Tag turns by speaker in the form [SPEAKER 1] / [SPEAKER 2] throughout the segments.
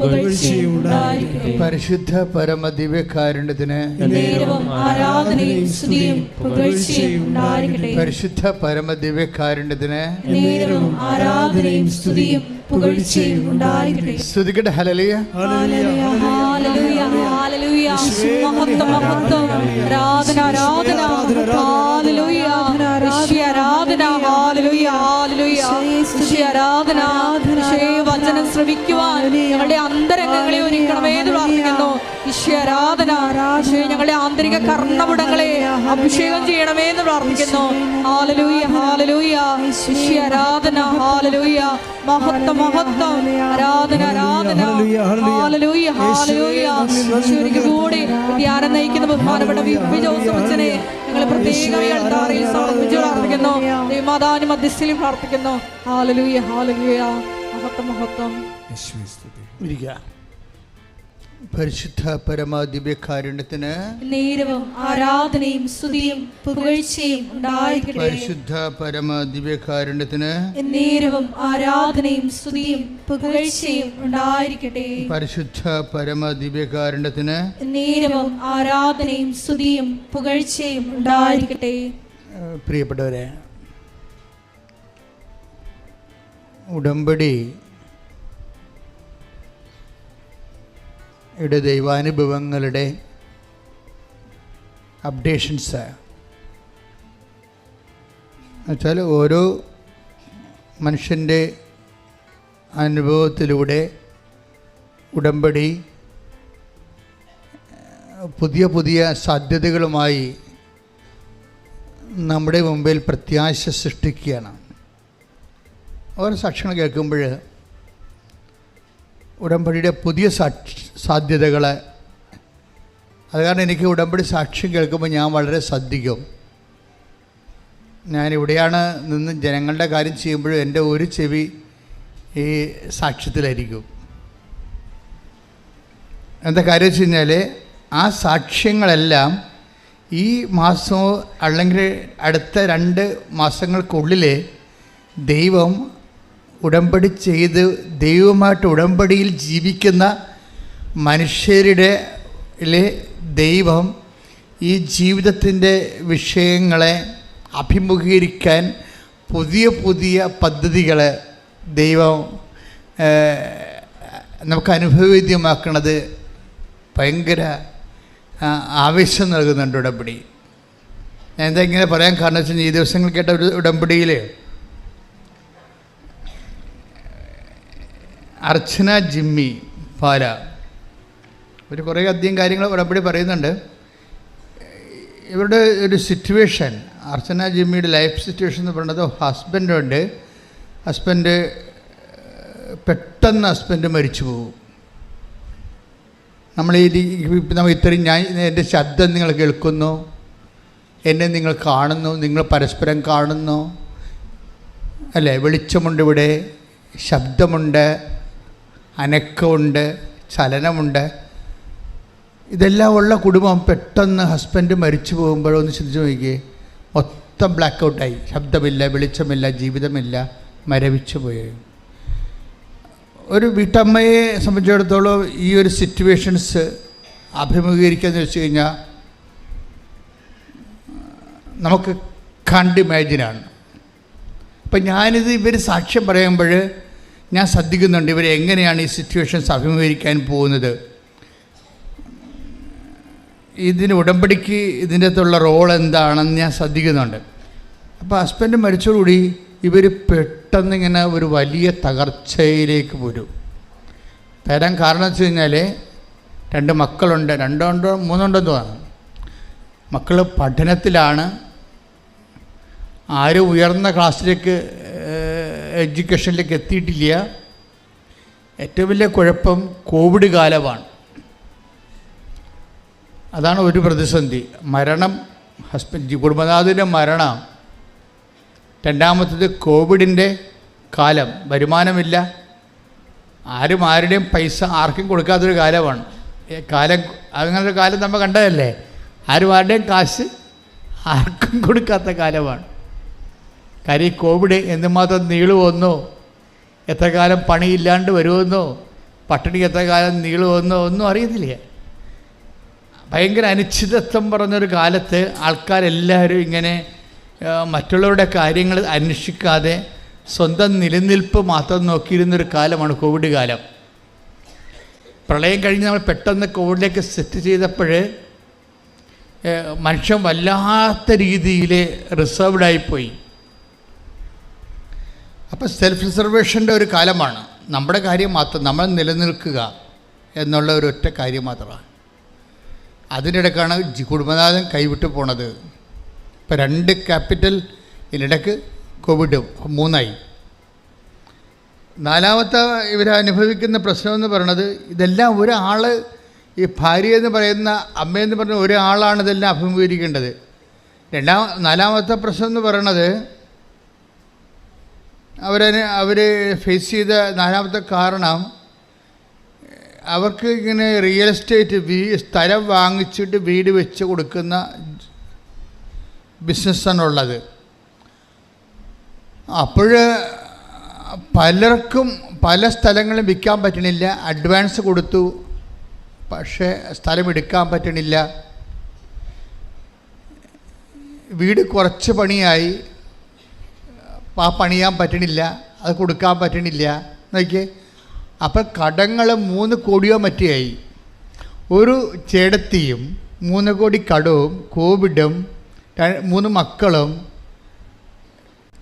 [SPEAKER 1] പരിശുദ്ധ
[SPEAKER 2] ഉണ്ടായിരിക്കട്ടെ.
[SPEAKER 1] പരിശുദ്ധ
[SPEAKER 2] പുകഴ്ചയും ഉണ്ടായിരിക്കട്ടെ.
[SPEAKER 1] പരിശുദ്ധ
[SPEAKER 2] പുകഴ്ചയും ഉണ്ടായിരിക്കട്ടെ.
[SPEAKER 1] സ്തുതിക്കട്ടെ. ഹലലിയ.
[SPEAKER 2] ആരാധന ആരാധന. ആരാധന ഹല്ലേലൂയ, ഹല്ലേലൂയ. യേശുവേ, ആരാധന യേശുവേ, വചനം ശ്രവിക്കുവാൻ ഞങ്ങളുടെ അന്തരംഗങ്ങളെ ഒരുക്കണമേ എന്ന് പ്രാർത്ഥിക്കുന്നു. ഈശ്വരാധന ഞങ്ങളുടെ ആന്തരിക കർണപുടങ്ങളെ അഭിഷേകം ചെയ്യണമേ എന്ന് പ്രാർത്ഥിക്കുന്നു. ഹാലലൂയ ഹാലലൂയ ഈശ്വരാധന ഹാലലൂയ മഹത്വം മഹത്വം. ആരാധന ആരാധന. ഹാലലൂയ ഹാലലൂയ കൂടി ധ്യാനം നയിക്കുന്ന ബഹുമാനപ്പെട്ട വി. പി. ജോസഫ് അച്ഛനെ ഞങ്ങൾ പ്രത്യേകമായി അൾത്താറയിൽ സമർപ്പിച്ച് പ്രാർത്ഥിക്കുന്നു. ദൈവമാതാവിന് മധ്യസ്ഥയിൽ പ്രാർത്ഥിക്കുന്നു. ഹാലലൂയ ഹാലലൂയ മഹത്വം മഹത്വം.
[SPEAKER 1] ഇരിക്കുക. പരിശുദ്ധ പരമാദിവ്യകാരുണ്യത്തിന്
[SPEAKER 2] നേരവും ആരാധനയും സ്തുതിയും പുകഴ്ചയും ഉണ്ടായിരിക്കട്ടെ.
[SPEAKER 1] പരിശുദ്ധ പരമാദിവ്യകാരുണ്യത്തിന്
[SPEAKER 2] നേരവും ആരാധനയും സ്തുതിയും പുകഴ്ചയും ഉണ്ടായിരിക്കട്ടെ.
[SPEAKER 1] പരിശുദ്ധ പരമാദിവ്യകാരുണ്യത്തിന്
[SPEAKER 2] നേരവും ആരാധനയും സ്തുതിയും പുകഴ്ചയും ഉണ്ടായിരിക്കട്ടെ.
[SPEAKER 1] പ്രിയപ്പെട്ടവരെ ഉടമ്പടി യുടെ ദൈവാനുഭവങ്ങളുടെ അപ്ഡേഷൻസ് എന്നുവെച്ചാൽ ഓരോ മനുഷ്യന്റെ അനുഭവത്തിലൂടെ ഉടമ്പടി പുതിയ പുതിയ സാധ്യതകളുമായി നമ്മുടെ മുമ്പിൽ പ്രത്യാശ സൃഷ്ടിക്കുകയാണ്. ഓരോ സാക്ഷ്യങ്ങൾ കേൾക്കുമ്പോൾ ഉടമ്പടിയുടെ പുതിയ സാക്ഷി സാധ്യതകൾ അത് കാരണം എനിക്ക് ഉടമ്പടി സാക്ഷ്യം കേൾക്കുമ്പോൾ ഞാൻ വളരെ ശ്രദ്ധിക്കും. ഞാനിവിടെയാണ് നിന്ന് ജനങ്ങളുടെ കാര്യം ചെയ്യുമ്പോഴും എന്റെ ഒരു ചെവി ഈ സാക്ഷ്യത്തിലായിരിക്കും. എന്താ കാര്യം വെച്ച് കഴിഞ്ഞാൽ ആ സാക്ഷ്യങ്ങളെല്ലാം ഈ മാസമോ അല്ലെങ്കിൽ അടുത്ത രണ്ട് മാസങ്ങൾക്കുള്ളിൽ ദൈവം ഉടമ്പടി ചെയ്ത് ദൈവമായിട്ട് ഉടമ്പടിയിൽ ജീവിക്കുന്ന മനുഷ്യരുടെ ദൈവം ഈ ജീവിതത്തിന്റെ വിഷയങ്ങളെ അഭിമുഖീകരിക്കാൻ പുതിയ പുതിയ പദ്ധതികൾ ദൈവം നമുക്ക് അനുഭവവേദ്യമാക്കുന്നത് ഭയങ്കര ആവേശം നൽകുന്നുണ്ട് ഉടമ്പടി. ഞാൻ എന്താ ഇങ്ങനെ പറയാൻ കാരണം വെച്ചാൽ ഈ ദിവസങ്ങൾ കേട്ട ഒരു ഉടമ്പടിയിൽ അർച്ചന ജിമ്മി പാല ഒരു കുറേ അധികം കാര്യങ്ങൾ ഉടമ്പടി പറയുന്നുണ്ട്. ഇവരുടെ ഒരു സിറ്റുവേഷൻ അർച്ചന ജിമ്മിയുടെ ലൈഫ് സിറ്റുവേഷൻ എന്ന് പറയുന്നത് ഹസ്ബൻഡുണ്ട് ഹസ്ബൻഡ് പെട്ടെന്ന് ഹസ്ബൻഡ് മരിച്ചു പോകും. നമ്മൾ ഈ നമ്മൾ ഇത്രയും ഞാൻ എന്റെ ശബ്ദം നിങ്ങൾ കേൾക്കുന്നു. എന്നെ നിങ്ങൾ കാണുന്നു. നിങ്ങൾ പരസ്പരം കാണുന്നു. അല്ലേ? വെളിച്ചമുണ്ട് ഇവിടെ. ശബ്ദമുണ്ട്. അനക്കമുണ്ട് ചലനമുണ്ട്. ഇതെല്ലാം ഉള്ള കുടുംബം പെട്ടെന്ന് ഹസ്ബൻഡ് മരിച്ചു പോകുമ്പോഴൊന്ന് ചിന്തിച്ച് നോക്കിയേ. മൊത്തം ബ്ലാക്ക് ഔട്ടായി ശബ്ദമില്ല വെളിച്ചമില്ല ജീവിതമില്ല മരവിച്ചു പോയി. ഒരു വീട്ടമ്മയെ സംബന്ധിച്ചിടത്തോളം ഈ ഒരു സിറ്റുവേഷൻസ് അഭിമുഖീകരിക്കാന്ന് വെച്ച് കഴിഞ്ഞാൽ നമുക്ക് കണ്ട് ഇമാജിനാണ് അപ്പം ഞാനിത് ഇവർ സാക്ഷ്യം പറയുമ്പോൾ ഞാൻ ശ്രദ്ധിക്കുന്നുണ്ട് ഇവരെ എങ്ങനെയാണ് ഈ സിറ്റുവേഷൻസ് അഭിമുഖീകരിക്കാൻ പോകുന്നത്. ഇതിന് ഉടമ്പടിക്ക് ഇതിന്റെ അകത്തുള്ള റോൾ എന്താണെന്ന് ഞാൻ ശ്രദ്ധിക്കുന്നുണ്ട്. അപ്പോൾ ഹസ്ബൻഡ് മരിച്ചതോടുകൂടി ഇവർ പെട്ടെന്ന് ഇങ്ങനെ ഒരു വലിയ തകർച്ചയിലേക്ക് വരും തരാൻ കാരണം വെച്ച് കഴിഞ്ഞാൽ രണ്ട് മക്കളുണ്ട്. രണ്ടോ ഉണ്ടോ മൂന്നുണ്ടോ തോന്നുന്നു മക്കൾ പഠനത്തിലാണ്. ആരും ഉയർന്ന ക്ലാസ്സിലേക്ക് എഡ്യൂക്കേഷനിലേക്ക് എത്തിയിട്ടില്ല. ഏറ്റവും വലിയ കുഴപ്പം കോവിഡ് കാലമാണ്. അതാണ് ഒരു പ്രതിസന്ധി. മരണം ഹസ്ബൻഡ് കുടുംബനാഥിന്റെ മരണം. രണ്ടാമത്തത് കോവിഡിന്റെ കാലം. വരുമാനമില്ല. ആരും ആരുടെയും പൈസ ആർക്കും കൊടുക്കാത്തൊരു കാലമാണ്. കാലം അങ്ങനൊരു കാലം നമ്മൾ കണ്ടതല്ലേ? ആരും ആരുടെയും കാശ് ആർക്കും കൊടുക്കാത്ത കാലമാണ്. കാര്യം ഈ കോവിഡ് എന്തുമാത്രം നീളുവന്നോ എത്ര കാലം പണിയില്ലാണ്ട് വരുമെന്നോ? പട്ടിണി എത്ര കാലം നീളുമെന്നോ ഒന്നും അറിയത്തില്ല. ഭയങ്കര അനിശ്ചിതത്വം പറഞ്ഞൊരു കാലത്ത് ആൾക്കാരെല്ലാവരും ഇങ്ങനെ മറ്റുള്ളവരുടെ കാര്യങ്ങൾ അന്വേഷിക്കാതെ സ്വന്തം നിലനിൽപ്പ് മാത്രം നോക്കിയിരുന്നൊരു കാലമാണ് കോവിഡ് കാലം. പ്രളയം കഴിഞ്ഞ് നമ്മൾ പെട്ടെന്ന് കോവിഡിലേക്ക് സെറ്റ് ചെയ്തപ്പോൾ മനുഷ്യൻ വല്ലാത്ത രീതിയിൽ റിസർവ്ഡായിപ്പോയി അപ്പോൾ സെൽഫ് റിസർവേഷന്റെ ഒരു കാലമാണ്. നമ്മുടെ കാര്യം മാത്രം നമ്മൾ നിലനിൽക്കുക എന്നുള്ള ഒരു ഒറ്റ കാര്യം മാത്രമാണ്. അതിനിടക്കാണ് കുടുംബനാഥം കൈവിട്ട് പോണത്. ഇപ്പം രണ്ട് ക്യാപിറ്റൽ ഇതിനിടക്ക് കോവിഡ് മൂന്നായി. നാലാമത്തെ ഇവരനുഭവിക്കുന്ന പ്രശ്നം എന്ന് പറയുന്നത് ഇതെല്ലാം ഒരാൾ ഈ ഭാര്യ എന്ന് പറയുന്ന അമ്മയെന്ന് പറയുന്ന ഒരാളാണ് ഇതെല്ലാം അഭിമുഖീകരിക്കേണ്ടത്. രണ്ടാം നാലാമത്തെ പ്രശ്നം എന്ന് പറയുന്നത് അവരതിന് അവർ ഫേസ് ചെയ്ത നാലാമത്തെ കാരണം അവർക്ക് ഇങ്ങനെ റിയൽ എസ്റ്റേറ്റ് വീ സ്ഥലം വാങ്ങിച്ചിട്ട് വീട് വെച്ച് കൊടുക്കുന്ന ബിസിനസ്സാണുള്ളത് അപ്പോൾ പലർക്കും പല സ്ഥലങ്ങളും വിൽക്കാൻ പറ്റണില്ല. അഡ്വാൻസ് കൊടുത്തു. പക്ഷേ സ്ഥലം എടുക്കാൻ പറ്റണില്ല. വീട് കുറച്ച് പണിയായി. ആ പണിയാൻ പറ്റണില്ല അത് കൊടുക്കാൻ പറ്റണില്ല. നോക്കിയേ അപ്പം കടങ്ങൾ മൂന്ന് കോടിയോ മറ്റേയായി. ഒരു ചേടത്തിയും മൂന്ന് കോടി കടവും കോവിഡും മൂന്ന് മക്കളും.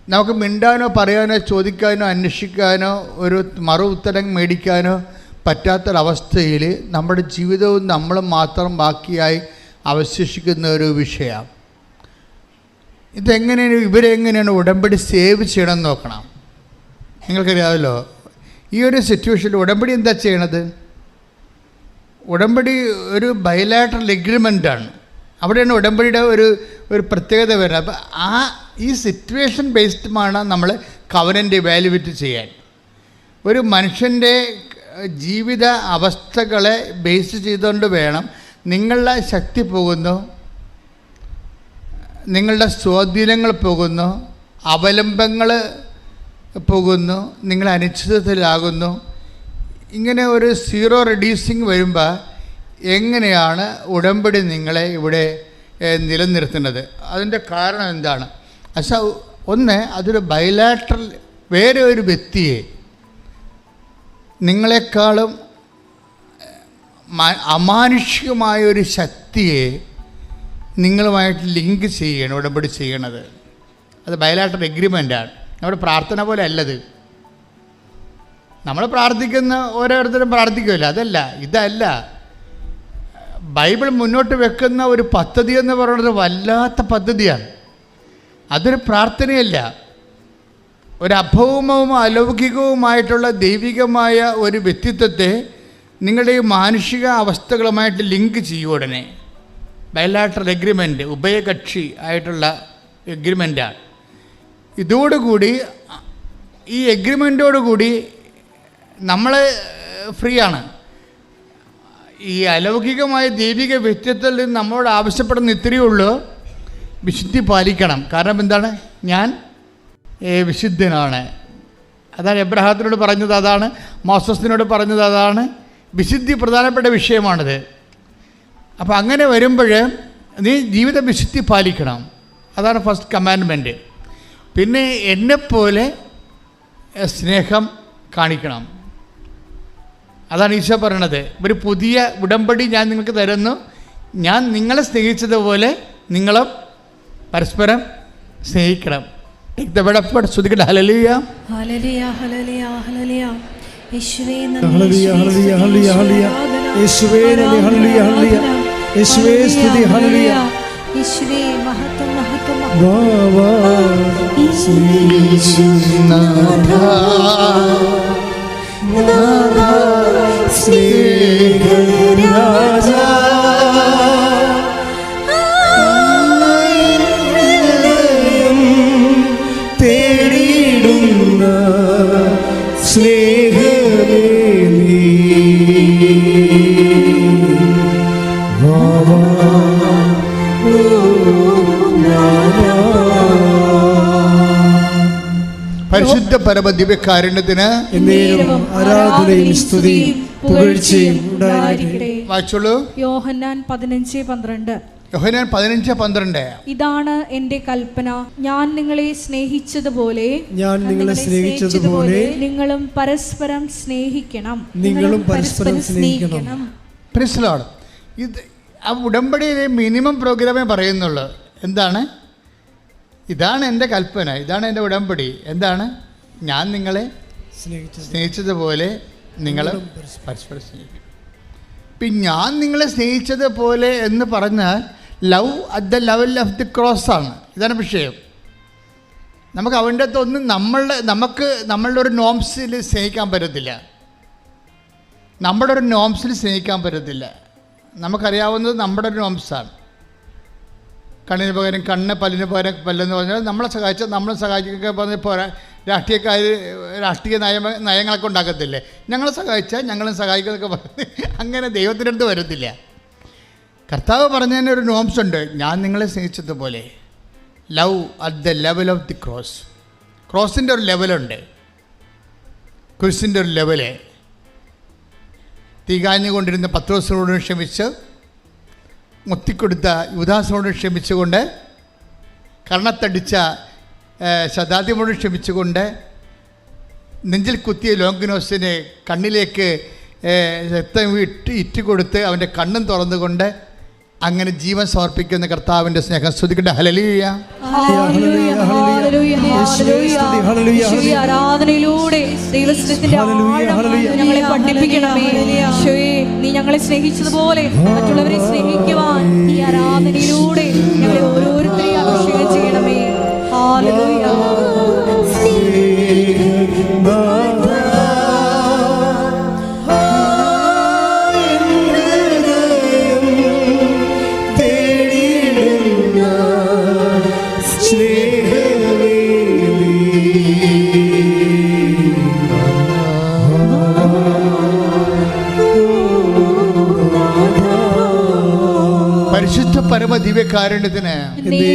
[SPEAKER 1] നമുക്ക് മിണ്ടാനോ പറയാനോ ചോദിക്കാനോ അന്വേഷിക്കാനോ ഒരു മറു ഉത്തരം മേടിക്കാനോ പറ്റാത്തൊരവസ്ഥയിൽ നമ്മുടെ ജീവിതവും നമ്മളും മാത്രം ബാക്കിയായി അവശേഷിക്കുന്ന ഒരു വിഷയമാണ് ഇതെങ്ങനെയാണ് ഇവരെങ്ങനെയാണ് ഉടമ്പടി സേവ് ചെയ്യണമെന്ന് നോക്കണം. നിങ്ങൾക്കറിയാമല്ലോ ഈ ഒരു സിറ്റുവേഷനിൽ ഉടമ്പടി എന്താ ചെയ്യണത്? ഉടമ്പടി ഒരു ബയലാട്രൽ എഗ്രിമെന്റാണ് അവിടെയാണ് ഉടമ്പടിയുടെ ഒരു ഒരു പ്രത്യേകത വരുന്നത്. അപ്പോൾ ആ ഈ സിറ്റുവേഷൻ ബേസ്ഡുമാണ് നമ്മൾ കവനന്റെ വാല്യുവേറ്റ് ചെയ്യാൻ. ഒരു മനുഷ്യന്റെ ജീവിത അവസ്ഥകളെ ബേസ് ചെയ്തുകൊണ്ട് വേണം നിങ്ങളുടെ ശക്തി പോകുന്നു. നിങ്ങളുടെ സ്വാധീനങ്ങൾ പോകുന്നു അവലംബങ്ങൾ പോകുന്നു നിങ്ങൾ അനിശ്ചിതത്തിലാകുന്നു. ഇങ്ങനെ ഒരു സീറോ റെഡ്യൂസിങ് വരുമ്പോൾ എങ്ങനെയാണ് ഉടമ്പടി നിങ്ങളെ ഇവിടെ നിലനിർത്തുന്നത്? അതിന്റെ കാരണം എന്താണ്? പക്ഷേ ഒന്ന് അതൊരു ബയലാട്രൽ വേറെ ഒരു വ്യക്തിയെ നിങ്ങളെക്കാളും അമാനുഷികമായ ഒരു ശക്തിയെ നിങ്ങളുമായിട്ട് ലിങ്ക് ചെയ്യണം ഉടമ്പടി ചെയ്യണത്. അത് ബയലാട്ടർ എഗ്രിമെന്റാണ് നമ്മുടെ പ്രാർത്ഥന പോലെ അല്ലത്. നമ്മൾ പ്രാർത്ഥിക്കുന്ന ഓരോരുത്തരും പ്രാർത്ഥിക്കുമല്ലോ. അതല്ല ഇതല്ല. ബൈബിൾ മുന്നോട്ട് വെക്കുന്ന ഒരു പദ്ധതി എന്ന് പറയുന്നത് വല്ലാത്ത പദ്ധതിയാണ്. അതൊരു പ്രാർത്ഥനയല്ല. ഒരു അഭൗമവും അലൗകികവുമായിട്ടുള്ള ദൈവികമായ ഒരു വ്യക്തിത്വത്തെ നിങ്ങളുടെ മാനുഷിക അവസ്ഥകളുമായിട്ട് ലിങ്ക് ചെയ്യും ഉടനെ. ബയലാട്രൽ എഗ്രിമെന്റ് ഉഭയകക്ഷി ആയിട്ടുള്ള എഗ്രിമെന്റാണ് ഇതോടുകൂടി ഈ എഗ്രിമെന്റോടുകൂടി നമ്മൾ ഫ്രീ ആണ് ഈ അലൗകികമായ ദൈവിക വ്യക്തിത്വത്തിൽ നിന്ന് നമ്മളോട് ആവശ്യപ്പെടുന്ന ഇത്രയേ ഉള്ളൂ. വിശുദ്ധി പാലിക്കണം. കാരണം എന്താണ്? ഞാൻ വിശുദ്ധനാണ്. അതാണ് എബ്രഹാത്തിനോട് പറഞ്ഞത് അതാണ് മോസസിനോട് പറഞ്ഞത് അതാണ് വിശുദ്ധി പ്രധാനപ്പെട്ട വിഷയമാണിത്. അപ്പോൾ അങ്ങനെ വരുമ്പോൾ നീ ജീവിത വിശുദ്ധി പാലിക്കണം. അതാണ് ഫസ്റ്റ് കമാൻഡ്മെന്റ് പിന്നെ എന്നെപ്പോലെ സ്നേഹം കാണിക്കണം. അതാണ് ഈശോ പറയണത്. ഒരു പുതിയ ഉടമ്പടി ഞാൻ നിങ്ങൾക്ക് തരുന്നു. ഞാൻ നിങ്ങളെ സ്നേഹിച്ചതുപോലെ നിങ്ങളും പരസ്പരം സ്നേഹിക്കണം. ഹല്ലേലൂയ
[SPEAKER 2] ഹല്ലേലൂയ യേശുവേ യേശുവേ
[SPEAKER 3] ഹല്ലേലൂയ, ഹല്ലേലൂയ,
[SPEAKER 2] യേശുവേ
[SPEAKER 3] ഹല്ലേലൂയ.
[SPEAKER 2] ആരാധന,
[SPEAKER 3] യേശുവേ നന്ദി, ഹല്ലേലൂയ, ഹല്ലേലൂയ.
[SPEAKER 2] ആരാധന.
[SPEAKER 3] യേശുവേ സ്തുതി, ഹല്ലേലൂയ.
[SPEAKER 2] യേശുവേ മഹത്വം മഹത്വം മഹത്വം.
[SPEAKER 3] വാ, വാ,
[SPEAKER 1] നാഥ, പരിശുദ്ധ പരമദിവ്യകാരുണ്യത്തിന്
[SPEAKER 3] എന്നേരവും ആരാധനയും സ്തുതിയും പുകഴ്ചയും ഉണ്ടായിരിക്കട്ടെ.
[SPEAKER 1] വായിച്ചോളൂ.
[SPEAKER 2] യോഹന്നാൻ പതിനഞ്ച് പന്ത്രണ്ട്.
[SPEAKER 1] യോഹനാൻ പതിനഞ്ച് പന്ത്രണ്ട്.
[SPEAKER 2] ഇതാണ് എന്റെ കൽപ്പന. ഞാൻ നിങ്ങളെ സ്നേഹിച്ചതുപോലെ
[SPEAKER 3] ഞാൻ നിങ്ങളെ സ്നേഹിച്ചതുപോലെ
[SPEAKER 2] നിങ്ങളും പരസ്പരം സ്നേഹിക്കണം.
[SPEAKER 3] നിങ്ങളും പരസ്പരം സ്നേഹിക്കണം.
[SPEAKER 1] ഇത് ആ ഉടമ്പടിയിലെ മിനിമം പ്രോഗ്രാമേ പറയുന്നുള്ളൂ. എന്താണ്? ഇതാണ് എന്റെ കൽപ്പന ഇതാണ് എന്റെ ഉടമ്പടി. എന്താണ്? ഞാൻ നിങ്ങളെ
[SPEAKER 3] സ്നേഹിച്ചത്.
[SPEAKER 1] സ്നേഹിച്ചതുപോലെ നിങ്ങളെ പരസ്പരം സ്നേഹിക്കും. ഇപ്പം ഞാൻ നിങ്ങളെ സ്നേഹിച്ചതുപോലെ എന്ന് പറഞ്ഞാൽ love at the level of the cross ആണ്. ഇതാണ് വിഷയം. നമുക്ക് അവന്റെ അകത്തൊന്നും നമ്മളുടെ നമുക്ക് നമ്മളുടെ ഒരു നോംസിൽ സ്നേഹിക്കാൻ പറ്റത്തില്ല. നമ്മുടെ ഒരു നോംസിൽ സ്നേഹിക്കാൻ പറ്റത്തില്ല. നമുക്കറിയാവുന്നത് നമ്മുടെ ഒരു നോംസാണ്. കണ്ണിന് പകരം കണ്ണ് പല്ലിന് പകരം പല്ലെന്ന് പറഞ്ഞാൽ നമ്മളെ സഹായിച്ച നമ്മളെ സഹായിക്കുക പറഞ്ഞ് പോരാ രാഷ്ട്രീയക്കാർ രാഷ്ട്രീയ നയ നയങ്ങളൊക്കെ ഉണ്ടാക്കത്തില്ലേ? ഞങ്ങളെ സഹായിച്ചാൽ ഞങ്ങളും സഹായിക്കുന്നൊക്കെ പറഞ്ഞ് അങ്ങനെ ദൈവത്തിന്റെ അടുത്ത് വരത്തില്ല. കർത്താവ് പറഞ്ഞതിന് ഒരു നോംസ് ഉണ്ട്. ഞാൻ നിങ്ങളെ സ്നേഹിച്ചതുപോലെ. Love at the level of the cross ക്രോസിന്റെ ഒരു ലെവലുണ്ട് കുരിശിന്റെ ഒരു ലെവൽ തീകാഞ്ഞുകൊണ്ടിരുന്ന പത്രോസിനോട് ക്ഷമിച്ച് മുത്തിക്കൊടുത്ത യുദാസിനോട് ക്ഷമിച്ചുകൊണ്ട് കർണത്തടിച്ച ശതാദ്യമോട് ക്ഷമിച്ചുകൊണ്ട് നെഞ്ചിൽ കുത്തിയ ലോങ്കിനോസിനെ കണ്ണിലേക്ക് രക്തം ഇട്ട് ഇറ്റ് കൊടുത്ത് അവന്റെ കണ്ണും തുറന്നുകൊണ്ട് അങ്ങനെ ജീവൻ സമർപ്പിക്കുന്ന കർത്താവിന്റെ സ്നേഹം സ്തുതിക്കട്ടെ. ഹലലിയ
[SPEAKER 2] ആരാധനയിലൂടെ. ഞങ്ങളെ പഠിപ്പിക്കണമേ. നീ ഞങ്ങളെ സ്നേഹിച്ചതുപോലെ മറ്റുള്ളവരെ സ്നേഹിക്കുവാൻ ഈ ആരാധനയിലൂടെ ഞങ്ങളെ ഓരോരുത്തരെയും അഭിഷേകം ചെയ്യണമേ. ഹാലലൂയ
[SPEAKER 1] പരമ ദിവ്യകാരുണ്യത്തിന്
[SPEAKER 2] എന്റെ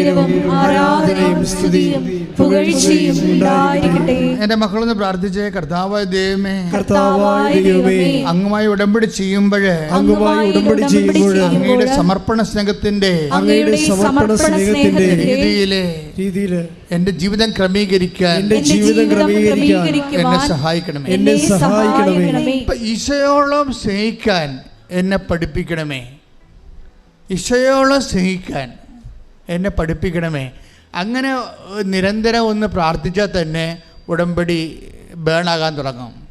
[SPEAKER 2] ആരാധനയും സ്തുതിയും പുകഴ്ചയും ഉണ്ടായിരിക്കട്ടെ.
[SPEAKER 1] എന്റെ മക്കളൊന്ന് പ്രാർത്ഥിച്ചേ കർത്താവായ ദൈവമേ.
[SPEAKER 3] കർത്താവായ ദൈവമേ.
[SPEAKER 1] അങ്ങുമായി ഉടമ്പടി ചെയ്യുമ്പോഴേ
[SPEAKER 3] അങ്ങുമായി ഉടമ്പടി ചെയ്യുമ്പോൾ
[SPEAKER 1] അങ്ങയുടെ സമർപ്പണ സ്നേഹത്തിന്റെ
[SPEAKER 2] അങ്ങയുടെ സമർപ്പണ സ്നേഹത്തിന്റെ
[SPEAKER 1] രീതിയിലെ
[SPEAKER 3] രീതിയിൽ
[SPEAKER 1] എന്റെ ജീവിതം ക്രമീകരിക്കാൻ
[SPEAKER 3] എന്റെ
[SPEAKER 2] എന്റെ
[SPEAKER 3] ജീവിതം ക്രമീകരിക്കാൻ
[SPEAKER 1] എന്നെ സഹായിക്കണമേ.
[SPEAKER 3] എന്നെ സഹായിക്കണമേ.
[SPEAKER 1] ഈശോയോളം ഈശയോളം സ്നേഹിക്കാൻ എന്നെ പഠിപ്പിക്കണമേ. ഈശയോളം സ്നേഹിക്കാൻ എന്നെ പഠിപ്പിക്കണമേ. അങ്ങനെ നിരന്തരം ഒന്ന് പ്രാർത്ഥിച്ചാൽ തന്നെ ഉടമ്പടി ബേണാകാൻ തുടങ്ങും.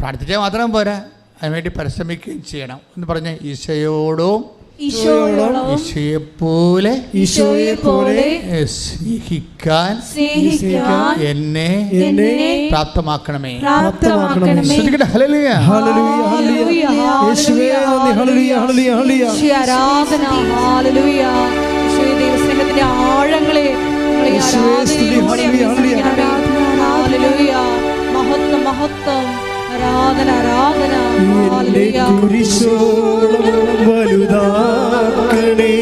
[SPEAKER 1] പ്രാർത്ഥിച്ചാൽ മാത്രം പോരാ. അതിനുവേണ്ടി പരിശ്രമിക്കുകയും ചെയ്യണം എന്ന് പറഞ്ഞാൽ ഈശയോടും
[SPEAKER 2] ഈശോയോളം
[SPEAKER 1] ഈശോയെപ്പോലെ
[SPEAKER 3] ഈശോയെ പോലെ
[SPEAKER 1] ഏഹ്, സ്നേഹിക്കാൻ
[SPEAKER 2] സ്നേഹിക്കാൻ
[SPEAKER 1] എന്നെ
[SPEAKER 2] എന്നെ
[SPEAKER 1] പ്രാപ്തമാക്കണമേ.
[SPEAKER 2] പ്രാപ്തമാക്കണമേ.
[SPEAKER 1] ശ്രദ്ധിക്കട്ടെ ഹല്ലേലൂയ.
[SPEAKER 3] ഹല്ലേലൂയ ഹല്ലേലൂയ യേശുവേ നന്ദി ഹല്ലേലൂയ ഹല്ലേലൂയ. ഹല്ലേലൂയ
[SPEAKER 2] ഈശോയെ ആരാധന ഹല്ലേലൂയ. ഈശോയെ ദൈവസ്നേഹത്തിന്റെ ആഴങ്ങളെ
[SPEAKER 3] ഈശോയെ സ്തുതി, ഹല്ലേലൂയ ഹല്ലേലൂയ,
[SPEAKER 2] ഹല്ലേലൂയ. മഹത്വം മഹത്വം. ആരാധന ആരാധന.
[SPEAKER 3] കുരിശോളം വലുതാക്കണേ.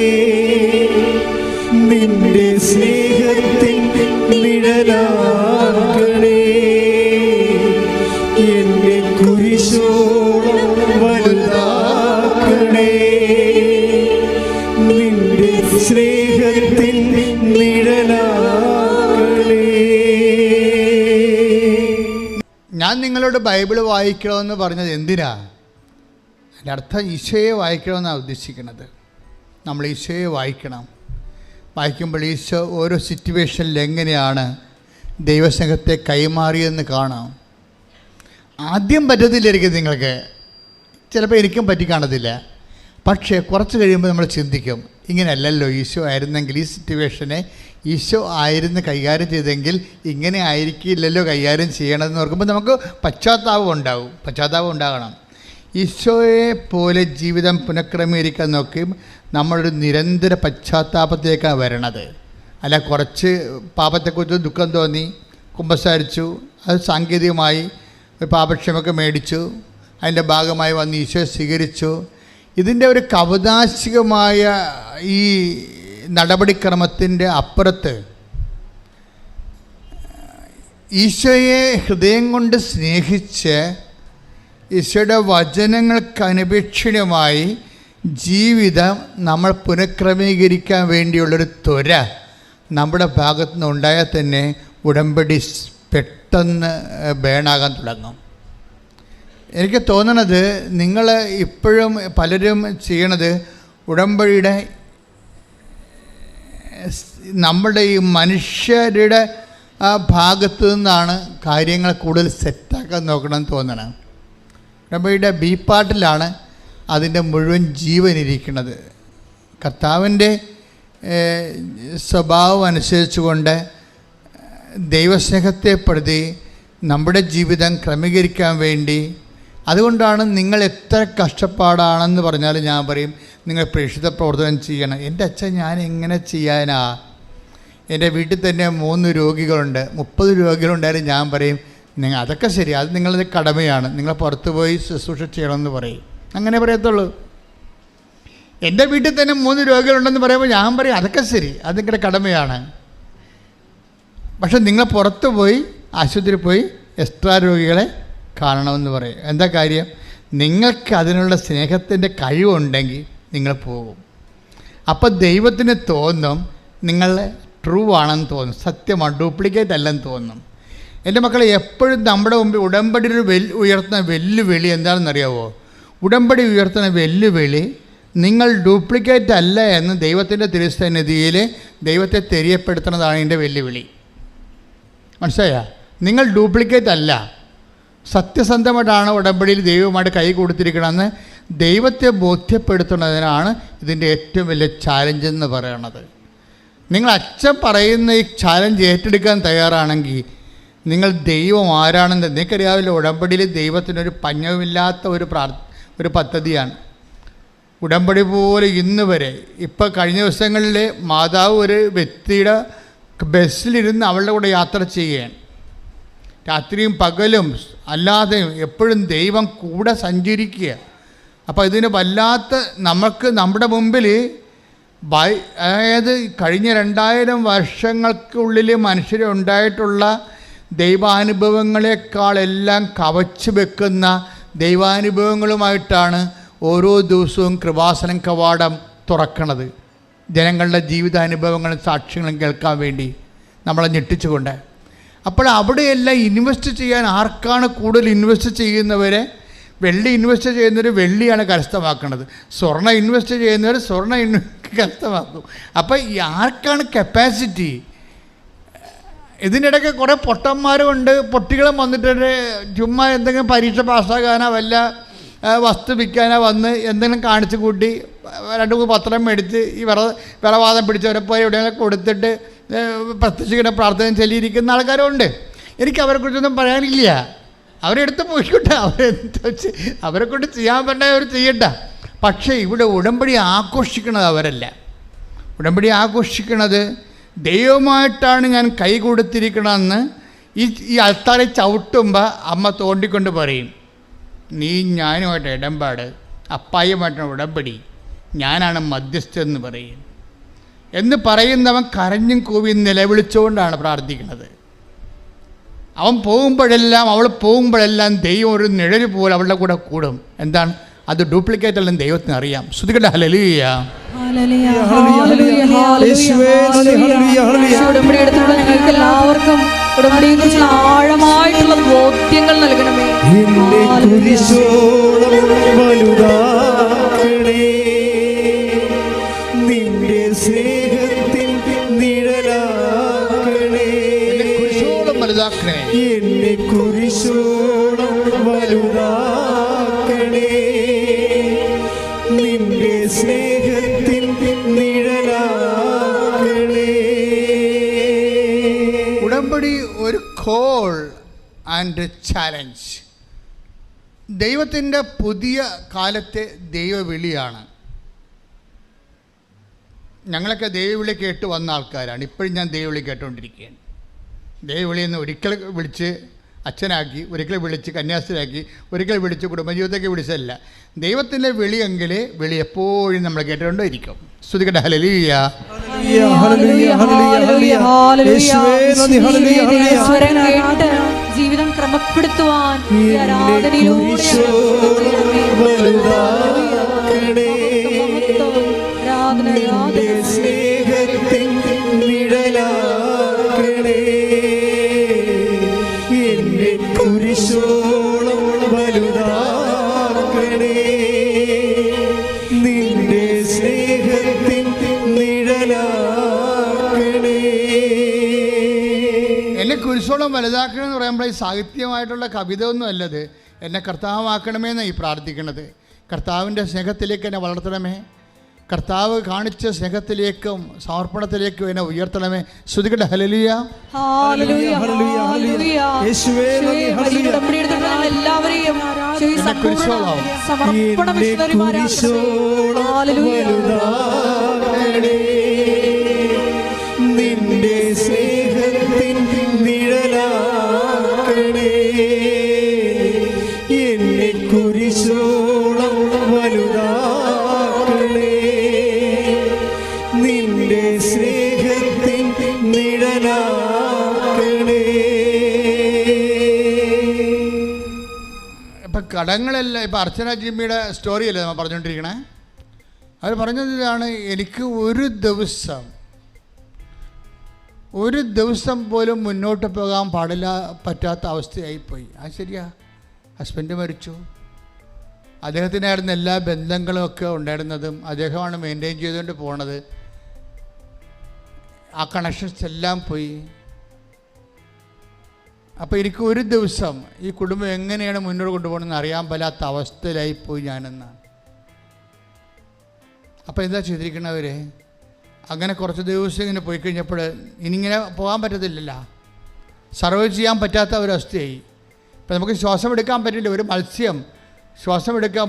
[SPEAKER 3] നിന്റെ സ്നേഹത്തിൻ നിഴലാക്കണേ
[SPEAKER 1] ഞാൻ നിങ്ങളോട് ബൈബിൾ വായിക്കണമെന്ന് പറഞ്ഞത് എന്തിനാ? എന്റെ അർത്ഥം ഈശോയെ വായിക്കണമെന്നാണ് ഉദ്ദേശിക്കുന്നത്. നമ്മൾ ഈശോയെ വായിക്കണം. വായിക്കുമ്പോൾ ഈശോ ഓരോ സിറ്റുവേഷനിൽ എങ്ങനെയാണ് ദൈവസ്നേഹത്തെ കൈമാറിയെന്ന് കാണാം. ആദ്യം പറ്റത്തില്ലായിരിക്കും നിങ്ങൾക്ക്. ചിലപ്പോൾ എനിക്കും പറ്റി കാണത്തില്ല പക്ഷേ കുറച്ച് കഴിയുമ്പോൾ നമ്മൾ ചിന്തിക്കും ഇങ്ങനെയല്ലല്ലോ ഈശോ ആയിരുന്നെങ്കിൽ ഈ സിറ്റുവേഷനെ ഈശോ ആയിരുന്നു കൈകാര്യം ചെയ്തെങ്കിൽ ഇങ്ങനെ ആയിരിക്കില്ലല്ലോ കൈകാര്യം ചെയ്യണമെന്ന് ഓർക്കുമ്പോൾ നമുക്ക് പശ്ചാത്താപം ഉണ്ടാവും. പശ്ചാത്താപം ഉണ്ടാകണം. ഈശോയെ പോലെ ജീവിതം പുനഃക്രമീകരിക്കാൻ നോക്കി നമ്മളൊരു നിരന്തര പശ്ചാത്താപത്തിലേക്കാണ് വരണത്. അല്ല കുറച്ച് പാപത്തെക്കുറിച്ച് ദുഃഖം തോന്നി കുമ്പസാരിച്ചു അത് സാങ്കേതികമായി ഒരു പാപക്ഷമൊക്കെ മേടിച്ചു അതിന്റെ ഭാഗമായി വന്ന് ഈശോയെ സ്വീകരിച്ചു. ഇതിന്റെ ഒരു കവതാശികമായ ഈ നടപടിക്രമത്തിന്റെ അപ്പുറത്ത് ഈശോയെ ഹൃദയം കൊണ്ട് സ്നേഹിച്ച് ഈശോയുടെ വചനങ്ങൾക്ക് അനുപേക്ഷണമായി ജീവിതം നമ്മൾ പുനഃക്രമീകരിക്കാൻ വേണ്ടിയുള്ളൊരു ത്വര നമ്മുടെ ഭാഗത്തു നിന്ന് ഉണ്ടായാൽ തന്നെ ഉടമ്പടി പെട്ടെന്ന് ബേണാകാൻ തുടങ്ങും. എനിക്ക് തോന്നണത് നിങ്ങൾ ഇപ്പോഴും പലരും ചെയ്യണത് ഉടമ്പടിയുടെ നമ്മുടെ ഈ മനുഷ്യരുടെ ഭാഗത്തു നിന്നാണ് കാര്യങ്ങൾ കൂടുതൽ സെറ്റാക്കാൻ നോക്കണം എന്ന് തോന്നണം നമ്മുടെ ബി പാട്ടിലാണ് അതിന്റെ മുഴുവൻ ജീവൻ ഇരിക്കുന്നത്. കർത്താവിന്റെ സ്വഭാവം അനുസരിച്ചുകൊണ്ട് ദൈവസ്നേഹത്തെ പ്രതി നമ്മുടെ ജീവിതം ക്രമീകരിക്കാൻ വേണ്ടി അതുകൊണ്ടാണ് നിങ്ങൾ എത്ര കഷ്ടപ്പാടാണെന്ന് പറഞ്ഞാൽ ഞാൻ പറയും നിങ്ങൾ പ്രേക്ഷിത പ്രവർത്തനം ചെയ്യണം. എന്റെ അച്ഛൻ ഞാൻ എങ്ങനെ ചെയ്യാനാ. എന്റെ വീട്ടിൽ തന്നെ മൂന്ന് രോഗികളുണ്ട്. മുപ്പത് രോഗികളുണ്ടായാലും ഞാൻ പറയും നിങ്ങൾ അതൊക്കെ ശരി. അത് നിങ്ങളുടെ കടമയാണ്. നിങ്ങൾ പുറത്ത് പോയി ശുശ്രൂഷ ചെയ്യണമെന്ന് പറയും. അങ്ങനെ പറയത്തുള്ളൂ. എന്റെ വീട്ടിൽ തന്നെ മൂന്ന് രോഗികളുണ്ടെന്ന് പറയുമ്പോൾ ഞാൻ പറയും അതൊക്കെ ശരി. അത് നിങ്ങളുടെ കടമയാണ്. പക്ഷെ നിങ്ങൾ പുറത്ത് പോയി ആശുപത്രിയിൽ പോയി എക്സ്ട്രാ രോഗികളെ കാണണമെന്ന് പറയും. എന്താ കാര്യം? നിങ്ങൾക്ക് അതിനുള്ള സ്നേഹത്തിന്റെ കഴിവുണ്ടെങ്കിൽ നിങ്ങൾ പോകും. അപ്പോൾ ദൈവത്തിന് തോന്നും നിങ്ങൾ ട്രൂ ആണെന്ന് തോന്നും സത്യമാണ് ഡ്യൂപ്ലിക്കേറ്റ് അല്ലെന്ന് തോന്നും. എന്റെ മക്കളെ എപ്പോഴും നമ്മുടെ മുമ്പിൽ ഉടമ്പടി ഒരു വെൽ ഉയർത്തുന്ന വെല്ലുവിളി എന്താണെന്നറിയാവോ ഉടമ്പടി ഉയർത്തുന്ന വെല്ലുവിളി നിങ്ങൾ ഡ്യൂപ്ലിക്കേറ്റ് അല്ല എന്ന് ദൈവത്തിന്റെ തിരുസന്നിധിയിൽ ദൈവത്തെ തെരിയപ്പെടുത്തുന്നതാണ് എന്റെ വെല്ലുവിളി. മനസ്സിലായ? നിങ്ങൾ ഡ്യൂപ്ലിക്കേറ്റ് അല്ല. സത്യസന്ധമായിട്ടാണ് ഉടമ്പടിയിൽ ദൈവമായിട്ട് കൈ കൊടുത്തിരിക്കണമെന്ന് ദൈവത്തെ ബോധ്യപ്പെടുത്തുന്നതിനാണ് ഇതിന്റെ ഏറ്റവും വലിയ ചാലഞ്ച് എന്ന് പറയണത് നിങ്ങൾ അച്ഛൻ പറയുന്ന ഈ ചാലഞ്ച് ഏറ്റെടുക്കാൻ തയ്യാറാണെങ്കിൽ നിങ്ങൾ ദൈവം ആരാണെന്ന് നിങ്ങൾക്കറിയാവില്ല ഉടമ്പടിയിൽ ദൈവത്തിനൊരു പഞ്ഞവുമില്ലാത്ത ഒരു പ്രാർ ഒരു പദ്ധതിയാണ്. ഉടമ്പടി പോലെ ഇന്ന് വരെ ഇപ്പോൾ കഴിഞ്ഞ ദിവസങ്ങളിൽ മാതാവ് ഒരു വ്യക്തിയുടെ ബസ്സിലിരുന്ന് അവളുടെ കൂടെ യാത്ര ചെയ്യുകയാണ്. രാത്രിയും പകലും അല്ലാതെയും എപ്പോഴും ദൈവം കൂടെ സഞ്ചരിക്കുക. അപ്പോൾ ഇതിന് വല്ലാത്ത നമുക്ക് നമ്മുടെ മുമ്പിൽ ബൈ അതായത് കഴിഞ്ഞ രണ്ടായിരം വർഷങ്ങൾക്കുള്ളിൽ മനുഷ്യരുണ്ടായിട്ടുള്ള ദൈവാനുഭവങ്ങളെക്കാളെല്ലാം കവച്ചു വെക്കുന്ന ദൈവാനുഭവങ്ങളുമായിട്ടാണ് ഓരോ ദിവസവും കൃപാസനം കവാടം തുറക്കണത്. ജനങ്ങളുടെ ജീവിതാനുഭവങ്ങളും സാക്ഷ്യങ്ങളും കേൾക്കാൻ വേണ്ടി നമ്മളെ ഞെട്ടിച്ചുകൊണ്ട്. അപ്പോൾ അവിടെയെല്ലാം ഇൻവെസ്റ്റ് ചെയ്യാൻ ആർക്കാണ് കൂടുതൽ ഇൻവെസ്റ്റ് ചെയ്യുന്നവരെ? വെള്ളി ഇൻവെസ്റ്റ് ചെയ്യുന്നവർ വെള്ളിയാണ് കരസ്ഥമാക്കുന്നത് സ്വർണ ഇൻവെസ്റ്റ് ചെയ്യുന്നവർ സ്വർണ ഇൻ കരസ്ഥമാക്കും. അപ്പോൾ ആർക്കാണ് കപ്പാസിറ്റി ഇതിനിടയ്ക്ക് കുറേ പൊട്ടന്മാരുമുണ്ട് പൊട്ടികളും വന്നിട്ടുണ്ട് ചുമ്മാ എന്തെങ്കിലും പരീക്ഷ പാസ്സാകാനോ വല്ല വസ്തു വിൽക്കാനോ വന്ന് എന്തെങ്കിലും കാണിച്ചു കൂട്ടി രണ്ട് മൂന്ന് പത്രം മേടിച്ച് ഈ വിറ വിറവാദം പിടിച്ചവരെ പോയി എവിടെയെങ്കിലും കൊടുത്തിട്ട് പ്രത്യക്ഷിക്കുന്ന പ്രാർത്ഥന ചൊല്ലിയിരിക്കുന്ന ആൾക്കാരുണ്ട്. എനിക്ക് അവരെക്കുറിച്ചൊന്നും പറയാനില്ല. അവരെടുത്ത് പോയിക്കോട്ടെ. അവരെ അവരെക്കൊണ്ട് ചെയ്യാൻ പറ്റേ അവർ ചെയ്യട്ടെ പക്ഷേ ഇവിടെ ഉടമ്പടി ആഘോഷിക്കുന്നത് അവരല്ല. ഉടമ്പടി ആഘോഷിക്കുന്നത് ദൈവമായിട്ടാണ് ഞാൻ കൈ കൊടുത്തിരിക്കണമെന്ന് ഈ ഈ അൾത്താരെ ചവിട്ടുമ്പോൾ അമ്മ തോണ്ടിക്കൊണ്ട് പറയും. നീ ഞാനുമായിട്ട് ഇടമ്പാട് അപ്പായുമായിട്ടാണ് ഉടമ്പടി. ഞാനാണ് മധ്യസ്ഥ എന്ന് പറയും. എന്ന് പറയുന്നവൻ കരഞ്ഞും കൂവിയും നിലവിളിച്ചുകൊണ്ടാണ് പ്രാർത്ഥിക്കുന്നത്. അവൻ പോകുമ്പോഴെല്ലാം അവൾ പോകുമ്പോഴെല്ലാം ദൈവം ഒരു നിഴൽ പോലെ അവളുടെ കൂടെ കൂടും. എന്താണ്? അത് ഡ്യൂപ്ലിക്കേറ്റ് അല്ലെന്ന് ദൈവത്തിന് അറിയാം. ശ്രുതികട്ടെ ഹലലിയ
[SPEAKER 2] ഉടമ്പടി എടുത്തിട്ടുള്ള ഞങ്ങൾക്ക് എല്ലാവർക്കും ഉടമ്പടിയെ കുറിച്ചുള്ള ആഴമായിട്ടുള്ള ബോധ്യങ്ങൾ നൽകണമേ.
[SPEAKER 3] വലുതാക്കണേ. എന്നെ കുരിശോളം വലുതാക്കണേ. നിന്റെ സ്നേഹത്തിൽ നിഴലാക്കണേ.
[SPEAKER 1] ഉടമ്പടി ഒരു കോൾ ആൻഡ് ചാലഞ്ച് ദൈവത്തിന്റെ പുതിയ കാലത്തെ ദൈവവിളിയാണ്. ഞങ്ങളൊക്കെ ദൈവവിളി കേട്ട് വന്ന ആൾക്കാരാണ്. ഇപ്പോഴും ഞാൻ ദൈവവിളി കേട്ടുകൊണ്ടിരിക്കുകയാണ്. ദൈവവിളി നിന്ന് ഒരിക്കൽ വിളിച്ച് അച്ഛനാക്കി ഒരിക്കൽ വിളിച്ച് കന്യാസ്ത്രീയാക്കി ഒരിക്കൽ വിളിച്ച് കുടുംബജീവിതത്തേക്ക് വിളിച്ചതല്ല. ദൈവത്തിന്റെ വിളിയെങ്കിൽ വിളി എപ്പോഴും നമ്മൾ കേട്ടുകൊണ്ടിരിക്കും സ്തുതിക്കട്ടെ. ഹലലിയ
[SPEAKER 2] ഹല്ലേലൂയ, ഹല്ലേലൂയ, ഹല്ലേലൂയ. യേശുവേ, നന്ദി, ഹല്ലേലൂയ, ഹല്ലേലൂയ.
[SPEAKER 3] ജീവിതം ക്രമപ്പെടുത്തുവാൻ ആരാധനയിലൂടെ
[SPEAKER 2] എന്നെ കുരിശോളം
[SPEAKER 1] വലുതാക്കണമെന്ന് പറയുമ്പോൾ ഈ സാഹിത്യമായിട്ടുള്ള കവിത ഒന്നും അല്ലത് എന്നെ കർത്താവാക്കണമെന്നാണ് ഈ പ്രാർത്ഥിക്കുന്നത് കർത്താവിന്റെ സ്നേഹത്തിലേക്ക് എന്നെ വളർത്തണമേ. കർത്താവ് കാണിച്ച സ്നേഹത്തിലേക്കും സമർപ്പണത്തിലേക്കും എന്നെ ഉയർത്തണമേ. ശ്രുതികട്ടെ ഹലലിയ
[SPEAKER 3] ഹല്ലേലൂയ,
[SPEAKER 1] ഇപ്പം കടങ്ങളെല്ലാം ഇപ്പം അർച്ചന ജിമ്മിയുടെ സ്റ്റോറിയല്ലേ നമ്മൾ പറഞ്ഞുകൊണ്ടിരിക്കണേ അവർ പറഞ്ഞത് ഇതാണ് എനിക്ക് ഒരു ദിവസം ഒരു ദിവസം പോലും മുന്നോട്ട് പോകാൻ പാടില്ല പറ്റാത്ത അവസ്ഥയായിപ്പോയി. അത് ശരിയാ? ഹസ്ബൻഡ് മരിച്ചു. അദ്ദേഹത്തിനായിരുന്ന എല്ലാ ബന്ധങ്ങളും ഒക്കെ ഉണ്ടായിരുന്നതും അദ്ദേഹമാണ് മെയിന്റെയിൻ ചെയ്തുകൊണ്ട് പോണത്. ആ കണക്ഷൻസ് എല്ലാം പോയി. അപ്പോൾ എനിക്ക് ഒരു ദിവസം ഈ കുടുംബം എങ്ങനെയാണ് മുന്നോട്ട് കൊണ്ടുപോകണമെന്ന് അറിയാൻ പറ്റാത്ത അവസ്ഥയിലായിപ്പോയി ഞാനെന്നാണ് അപ്പോൾ എന്താ ചെയ്തിരിക്കണവർ അങ്ങനെ കുറച്ച് ദിവസം ഇങ്ങനെ പോയി കഴിഞ്ഞപ്പോൾ ഇനിങ്ങനെ പോകാൻ പറ്റത്തില്ലല്ലോ. സർവൈവ് ചെയ്യാൻ പറ്റാത്ത ഒരവസ്ഥയായി ഇപ്പം നമുക്ക് ശ്വാസം എടുക്കാൻ പറ്റില്ല. ഒരു മത്സ്യം. ശ്വാസം എടുക്കാൻ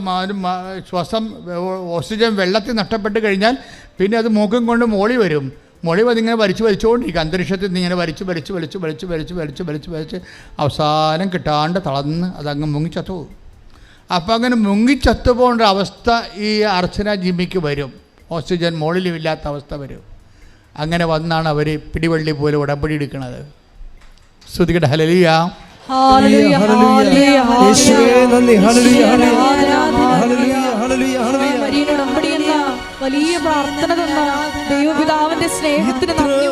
[SPEAKER 1] ശ്വാസം ഓക്സിജൻ വെള്ളത്തിൽ നഷ്ടപ്പെട്ട് കഴിഞ്ഞാൽ പിന്നെ അത് മൂക്കും കൊണ്ട് മോളി വരും. മോളി വന്നിങ്ങനെ വലിച്ചു വലിച്ചുകൊണ്ടിരിക്കുക അന്തരീക്ഷത്തിൽ നിന്ന് ഇങ്ങനെ വലിച്ചു വലിച്ചു വലിച്ചു വലിച്ചു വലിച്ചു വലിച്ചു വലിച്ചു വലിച്ച് അവസാനം കിട്ടാണ്ട് തളർന്ന് അതങ്ങ് മുങ്ങിച്ചത്തു പോകും. അപ്പം അങ്ങനെ മുങ്ങിച്ചത്തു പോകേണ്ട അവസ്ഥ ഈ അർച്ചന ജിമ്മിക്ക് വരും. ഓക്സിജൻ മുകളിലും ഇല്ലാത്ത അവസ്ഥ വരും. അങ്ങനെ വന്നാണ് അവർ പിടിവള്ളി പോലെ ഉടമ്പടി എടുക്കുന്നത്. ശ്രുതികട ഹലലിയ
[SPEAKER 3] വലിയ പ്രാർത്ഥന തന്ന സ്നേഹത്തിന് നന്ദി